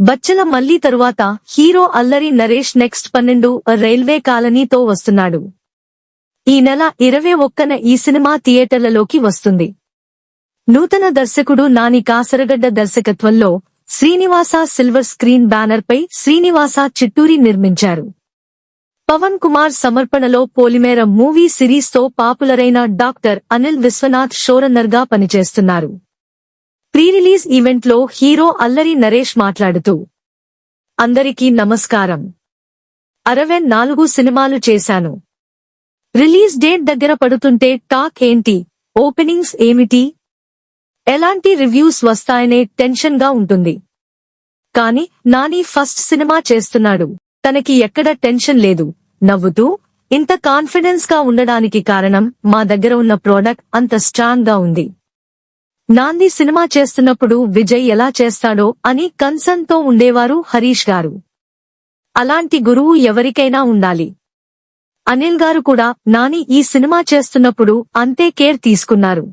బచ్చల మళ్ళీ తరువాత hero Allari Naresh next పన్నెండు రైల్వే కాలనీతో వస్తున్నాడు. ఈ నెల ఇరవై ఒక్కన ఈ సినిమా థియేటర్లలోకి వస్తుంది. నూతన దర్శకుడు నాని కాసరగడ్డ దర్శకత్వంలో శ్రీనివాస సిల్వర్ స్క్రీన్ బ్యానర్ పై శ్రీనివాస చిట్టూరి నిర్మించారు. పవన్ కుమార్ సమర్పణలో పోలిమేర మూవీ సిరీస్తో పాపులర్ అయిన డాక్టర్ అనిల్ విశ్వనాథ్ షోరన్నర్గా పనిచేస్తున్నారు. ప్రీ రిలీజ్ ఈవెంట్లో హీరో అల్లరి నరేష్ మాట్లాడుతూ అందరికీ నమస్కారం. అరవై నాలుగు సినిమాలు చేశాను. రిలీజ్ డేట్ దగ్గర పడుతుంటే టాక్ ఏంటి ఓపెనింగ్స్ ఏమిటి? ఎలాంటి రివ్యూస్ వస్తాయనే టెన్షన్గా ఉంటుంది. కాని నాని ఫస్ట్ సినిమా చేస్తున్నాడు. తనకి ఎక్కడ టెన్షన్ లేదు. నవ్వుతూ ఇంత కాన్ఫిడెన్స్గా ఉండడానికి కారణం మా దగ్గర ఉన్న ప్రోడక్ట్ అంత స్ట్రాంగ్గా ఉంది. నాంది సినిమా చేస్తున్నప్పుడు విజయ్ ఎలా చేస్తాడో అని కన్సర్న్తో ఉండేవారు హరీష్ గారు. అలాంటి గురువు ఎవరికైనా ఉండాలి. అనిల్ గారు కూడా నాని ఈ సినిమా చేస్తున్నప్పుడు అంతే కేర్ తీసుకున్నారు.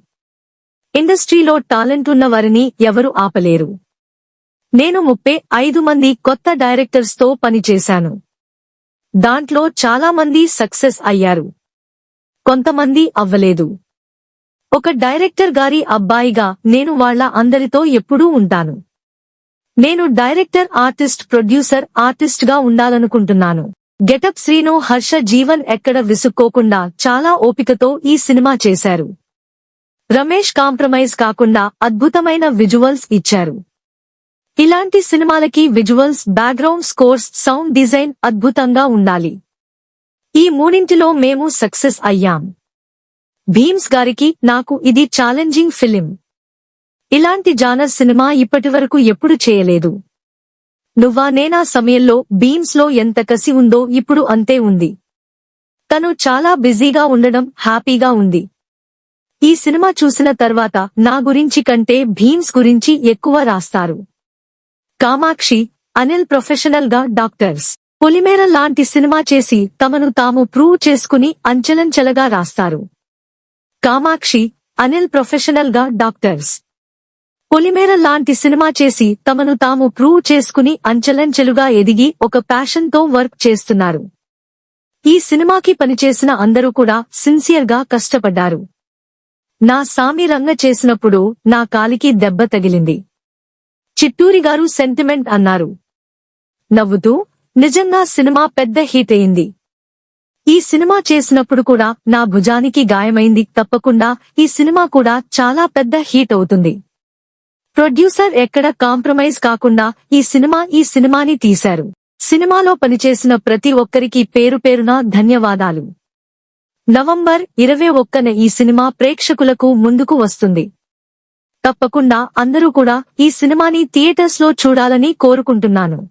ఇండస్ట్రీలో టాలెంట్ ఉన్న వారిని ఎవరు ఆపలేరు. నేను ముప్పై ఐదు మంది కొత్త డైరెక్టర్స్తో పనిచేశాను దాంట్లో చాలా మంది సక్సెస్ అయ్యారు. కొంతమంది అవ్వలేదు. ఒక డైరెక్టర్ గారి అబ్బాయిగా నేను వాళ్ళ అందరితో ఎప్పుడూ ఉంటాను. నేను డైరెక్టర్ ఆర్టిస్ట్ ప్రొడ్యూసర్ ఆర్టిస్ట్గా ఉండాలనుకుంటున్నాను. గెటప్ శ్రీను హర్ష జీవన్ ఎక్కడ విసుక్కోకుండా చాలా ఓపికతో ఈ సినిమా చేశారు. రమేష్ కాంప్రమైజ్ కాకుండా అద్భుతమైన విజువల్స్ ఇచ్చారు. ఇలాంటి సినిమాలకి visuals background scores sound design అద్భుతంగా ఉండాలి. ఈ మూడింటిలో మేము సక్సెస్ అయ్యాం. భీమ్స్ గారికి నాకు ఇది ఛాలెంజింగ్ ఫిలిం. ఇలాంటి జానర్ సినిమా ఇప్పటివరకు ఎప్పుడు చేయలేదు. నువ్వా నేనా సమయంలో భీమ్స్లో ఎంత కసి ఉందో ఇప్పుడు అంతే ఉంది. తను చాలా బిజీగా ఉండడం హ్యాపీగా ఉంది. ఈ సినిమా చూసిన తర్వాత నా గురించి కంటే భీమ్స్ గురించి ఎక్కువ రాస్తారు. కామాక్షి అనిల్ ప్రొఫెషనల్గా డాక్టర్స్. పొలిమేర లాంటి సినిమా చేసి తమను తాము ప్రూవ్ చేసుకుని అంచెలంచెలగా రాస్తారు. కామాక్షి అనిల్ ప్రొఫెషనల్గా డాక్టర్స్. పొలిమేర లాంటి సినిమా చేసి తమను తాము ప్రూవ్ చేసుకుని అంచెలంచెలుగా ఎదిగి ఒక ప్యాషన్తో వర్క్ చేస్తున్నారు. ఈ సినిమాకి పనిచేసిన అందరూ కూడా సిన్సియర్గా కష్టపడ్డారు. నా సామి రంగ చేసినప్పుడు నా కాలికి దెబ్బ తగిలింది. చిట్టూరి గారు సెంటిమెంట్ అన్నారు. నవ్వుతూ నిజంగా సినిమా పెద్ద హిట్ అయింది. ఈ సినిమా చేసినప్పుడు కూడా నా భుజానికి గాయమైంది. తప్పకుండా ఈ సినిమా కూడా చాలా పెద్ద హీట్ అవుతుంది. ప్రొడ్యూసర్ ఎక్కడ కాంప్రమైజ్ కాకుండా ఈ సినిమా ఈ సినిమాని తీశారు. సినిమాలో పనిచేసిన ప్రతి ఒక్కరికి పేరు పేరున ధన్యవాదాలు. నవంబర్ ఇరవై ఒక్కన ఈ సినిమా ప్రేక్షకులకు ముందుకు వస్తుంది. తప్పకుండా అందరూ కూడా ఈ సినిమాని థియేటర్స్లో చూడాలని కోరుకుంటున్నాను.